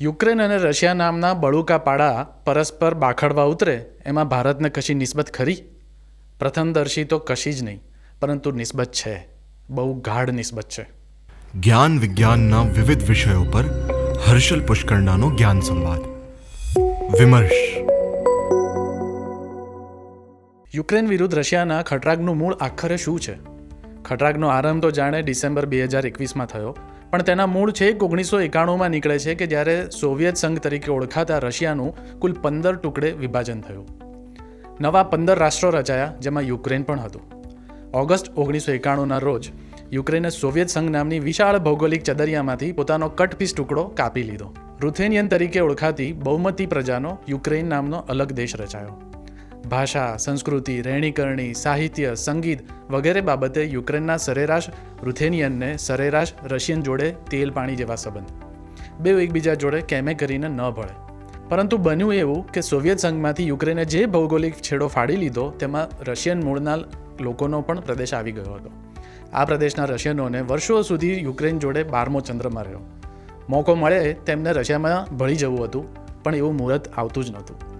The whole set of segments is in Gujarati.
યુક્રેન અને રશિયા નામના બળુકા પાડા પરસ્પર બાખડવા ઉતરે એમાં ભારતને કશી નિસ્બત ખરી? પ્રથમદર્શી તો કશી જ નહીં પરંતુ નિસ્બત છે. બહુ ગાઢ નિસ્બત છે. જ્ઞાન વિજ્ઞાનના વિવિધ વિષયો પર હર્ષલ પુષ્કરણાનો જ્ઞાન સંવાદ. વિમર્શ. યુક્રેન વિરુદ્ધ રશિયાના ખટરાગનું મૂળ આખરે શું છે? ખટરાગનો આરંભ તો જાણે ડિસેમ્બર બે હજાર એકવીસમાં થયો. પણ તેના મૂળ છે ઓગણીસો એકાણુંમાં નીકળે છે કે જ્યારે સોવિયત સંઘ તરીકે ઓળખાતા રશિયાનું કુલ પંદર ટુકડે વિભાજન થયું. નવા પંદર રાષ્ટ્રો રચાયા, જેમાં યુક્રેન પણ હતું. ઓગસ્ટ ઓગણીસો એકાણુંના રોજ યુક્રેને સોવિયત સંઘ નામની વિશાળ ભૌગોલિક ચદરિયામાંથી પોતાનો કટપીસ ટુકડો કાપી લીધો. રુથેનિયન તરીકે ઓળખાતી બહુમતી પ્રજાનો યુક્રેન નામનો અલગ દેશ રચાયો. ભાષા, સંસ્કૃતિ, રહેણીકરણી, સાહિત્ય, સંગીત વગેરે બાબતે યુક્રેનના સરેરાશ રૂથેનિયનને સરેરાશ રશિયન જોડે તેલ પાણી જેવા સંબંધ. બે એકબીજા જોડે કેમે કરીને ન ભળે. પરંતુ બન્યું એવું કે સોવિયત સંઘમાંથી યુક્રેને જે ભૌગોલિક છેડો ફાડી લીધો, તેમાં રશિયન મૂળના લોકોનો પણ પ્રદેશ આવી ગયો હતો. આ પ્રદેશના રશિયનોને વર્ષો સુધી યુક્રેન જોડે બારમો ચંદ્રમાં રહ્યો. મોકો મળે તેમને રશિયામાં ભળી જવું હતું, પણ એવું મુહૂર્ત આવતું જ નહોતું.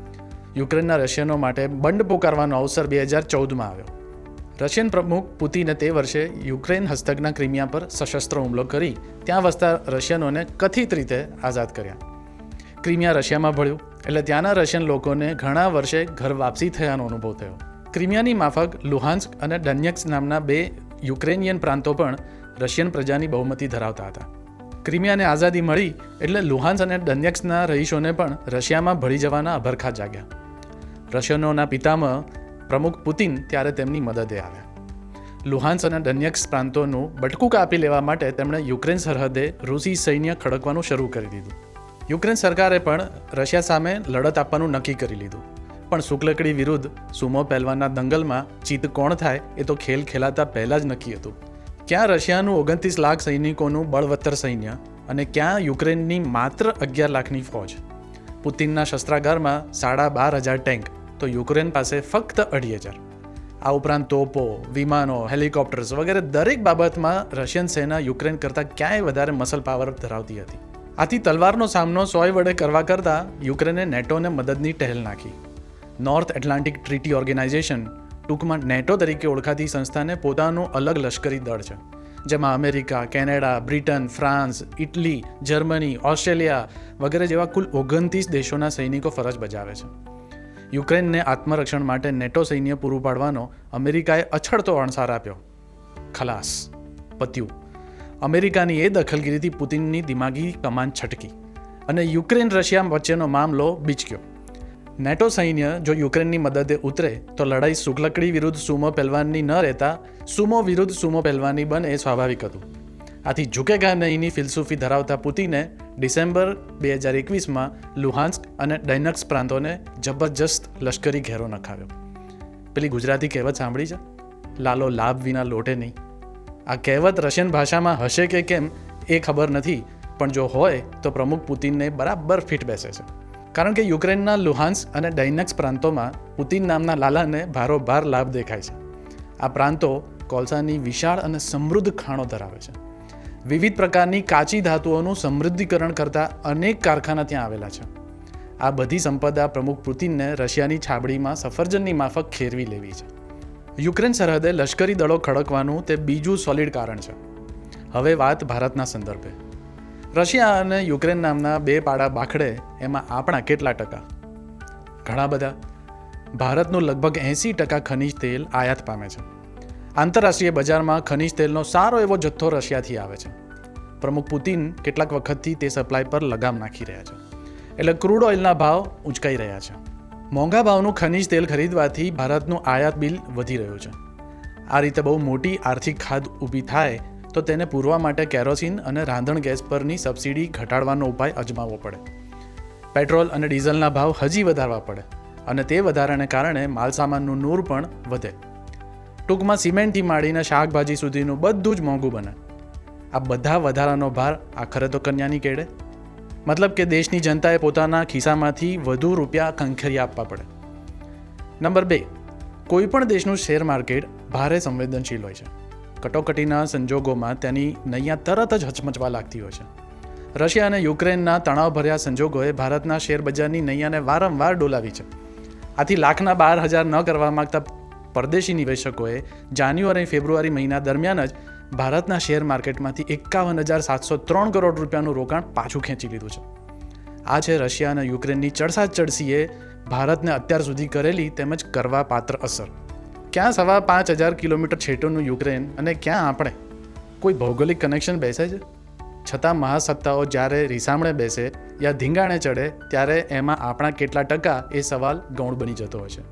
યુક્રેનના રશિયનો માટે બંડ પોકારવાનો અવસર બે હજાર ચૌદમાં આવ્યો. રશિયન પ્રમુખ પુતિને તે વર્ષે યુક્રેન હસ્તકના ક્રિમિયા પર સશસ્ત્ર હુમલો કરી ત્યાં વસતા રશિયનોને કથિત રીતે આઝાદ કર્યા. ક્રિમિયા રશિયામાં ભળ્યું, એટલે ત્યાંના રશિયન લોકોને ઘણા વર્ષે ઘર વાપસી થયાનો અનુભવ થયો. ક્રિમિયાની માફક લુહાન્સ્ક અને ડન્યક્સ નામના બે યુક્રેનિયન પ્રાંતો પણ રશિયન પ્રજાની બહુમતી ધરાવતા હતા. ક્રિમિયાને આઝાદી મળી એટલે લુહાન્સ અને ડન્યક્સના રહીશોને પણ રશિયામાં ભળી જવાના અભરખા જાગ્યા. રશિયનોના પિતામહ પ્રમુખ પુતિન ત્યારે તેમની મદદે આવ્યા. લુહાન્સ અને ડન્યક્સ પ્રાંતોનું બટકું કાપી લેવા માટે તેમણે યુક્રેન સરહદે રૂસી સૈન્ય ખડકવાનું શરૂ કરી દીધું. યુક્રેન સરકારે પણ રશિયા સામે લડત આપવાનું નક્કી કરી લીધું. પણ શુક્લકડી વિરુદ્ધ સુમો પહેલવાનના દંગલમાં ચિત્ત કોણ થાય એ તો ખેલ ખેલાતા પહેલાં જ નક્કી હતું. ક્યાં રશિયાનું ઓગણત્રીસ લાખ સૈનિકોનું બળવત્તર સૈન્ય અને ક્યાં યુક્રેનની માત્ર અગિયાર લાખની ફોજ? પુતિનના શસ્ત્રાગારમાં સાડા બાર હજાર ટેન્ક, તો યુક્રેન પાસે ફક્ત અઢી હજાર. આ ઉપરાંત તોપો, વિમાનો, હેલિકોપ્ટર્સ વગેરે દરેક બાબતમાં રશિયન સેના યુક્રેન કરતાં ક્યાંય વધારે મસલ પાવર ધરાવતી હતી. આથી તલવારનો સામનો સોય વડે કરવા કરતાં યુક્રેને નેટોને મદદની ટહેલ નાખી. નોર્થ એટલાન્ટિક ટ્રીટી ઓર્ગેનાઇઝેશન ટૂંકમાં નેટો તરીકે ઓળખાતી સંસ્થાને પોતાનું અલગ લશ્કરી દળ છે. જેમાં America, Canada, Britain, France, Italy, Germany, Australia વગેરે જેવા કુલ ઓગણત્રીસ દેશોના સૈનિકો ફરજ બજાવે છે. યુક્રેનને આત્મરક્ષણ માટે નેટો સૈન્ય પૂરું પાડવાનો અમેરિકાએ અછડતો અણસાર આપ્યો. ખલાસ. પત્યું. અમેરિકાની એ દખલગીરીથી પુતિનની દિમાગી કમાન છટકી અને યુક્રેન રશિયા વચ્ચેનો મામલો બીચક્યો. નેટો સૈન્ય જો યુક્રેનની મદદે ઉતરે, તો લડાઈ શુક્લકડી વિરુદ્ધ સુમો પહેલવાનની ન રહેતા, સુમો વિરુદ્ધ સુમો પહેલવાની બને એ સ્વાભાવિક હતું. આથી ઝુકેગા નહીંની ફિલસૂફી ધરાવતા પુતિને ડિસેમ્બર બે હજાર એકવીસમાં લુહાન્સ્ક અને ડૈનક્સ પ્રાંતોને જબરજસ્ત લશ્કરી ઘેરો નખાવ્યો. પેલી ગુજરાતી કહેવત સાંભળી છે? લાલો લાભ વિના લોટે નહીં. આ કહેવત રશિયન ભાષામાં હશે કે કેમ એ ખબર નથી, પણ જો હોય તો પ્રમુખ પુતિનને બરાબર ફિટ બેસે છે. કારણ કે યુક્રેનના લુહાન્સ અને ડૈનક્સ પ્રાંતોમાં પુતિન નામના લાલાને ભારોભાર લાભ દેખાય છે. આ પ્રાંતો કોલસાની વિશાળ અને સમૃદ્ધ ખાણો ધરાવે છે. વિવિધ પ્રકારની કાચી ધાતુઓનું સમૃદ્ધિકરણ કરતા અનેક કારખાના ત્યાં આવેલા છે. આ બધી સંપદા પ્રમુખ પુતિનને રશિયાની છાબડીમાં સફરજનની માફક ખેરવી લેવી છે. યુક્રેન સરહદે લશ્કરી દળો ખડકવાનું તે બીજું સોલિડ કારણ છે. હવે વાત ભારતના સંદર્ભે. રશિયા અને યુક્રેન નામના બે પાડા બાખડે, એમાં આપણા કેટલા ટકા? ઘણા બધા. ભારતનું લગભગ એંસી ટકા ખનિજ તેલ આયાત પામે છે. આંતરરાષ્ટ્રીય બજારમાં ખનિજ તેલનો સારો એવો જથ્થો રશિયાથી આવે છે. પ્રમુખ પુતિન કેટલાક વખતથી તે સપ્લાય પર લગામ નાખી રહ્યા છે. એટલે ક્રૂડ ઓઇલના ભાવ ઉંચકાઈ રહ્યા છે. મોંઘા ભાવનું ખનિજ તેલ ખરીદવાથી ભારતનું આયાત બિલ વધી રહ્યું છે. આ રીતે બહુ મોટી આર્થિક ખાદ ઊભી થાય તો તેને પૂરવા માટે કેરોસીન અને રાંધણ ગેસ પરની સબસિડી ઘટાડવાનો ઉપાય અજમાવવો પડે. પેટ્રોલ અને ડીઝલના ભાવ હજી વધારવા પડે અને તે વધારાને કારણે માલસામાનનું નૂર પણ વધે. ટૂંકમાં સિમેન્ટથી માંડીને શાકભાજી સુધીનું બધું જ મોંઘું બને. આ બધા વધારાનો ભાર આખરે તો કન્યાની કેળે મતલબ કે દેશની જનતાએ પોતાના ખિસ્સામાંથી વધુ રૂપિયા ખંખેરી આપવા પડે. નંબર બે, કોઈ પણ દેશનું શેર માર્કેટ ભારે સંવેદનશીલ હોય છે. કટોકટીના સંજોગોમાં તેની નૈયા તરત જ હચમચવા લાગતી હોય છે. રશિયા અને યુક્રેનના તણાવભર્યા સંજોગોએ ભારતના શેરબજારની નૈયાને વારંવાર ડોલાવી છે. આથી લાખના બાર હજાર ન કરવા માગતા પરદેશી નિવેશકોએ જાન્યુઆરી ફેબ્રુઆરી મહિના દરમિયાન જ ભારતના શેર માર્કેટમાંથી એકાવન હજાર સાતસો ત્રણ કરોડ રૂપિયાનું રોકાણ પાછું ખેંચી લીધું છે. આ છે રશિયા અને યુક્રેનની ચડસા ચડસીએ ભારતને અત્યાર સુધી કરેલી તેમજ કરવા પાત્ર અસર. ક્યાં સવા પાંચ હજાર કિલોમીટર છેટોનું યુક્રેન અને ક્યાં આપણે? કોઈ ભૌગોલિક કનેક્શન બેસે છે? છતાં મહાસત્તાઓ જ્યારે રીસામણે બેસે યા ધીંગાણે ચડે, ત્યારે એમાં આપણા કેટલા ટકા એ સવાલ ગૌણ બની જતો હોય છે.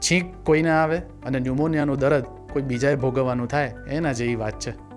છીંક કોઈને આવે અને ન્યુમોનિયાનું દર્દ કોઈ બીજાએ ભોગવવાનું થાય, એના જેવી વાત છે.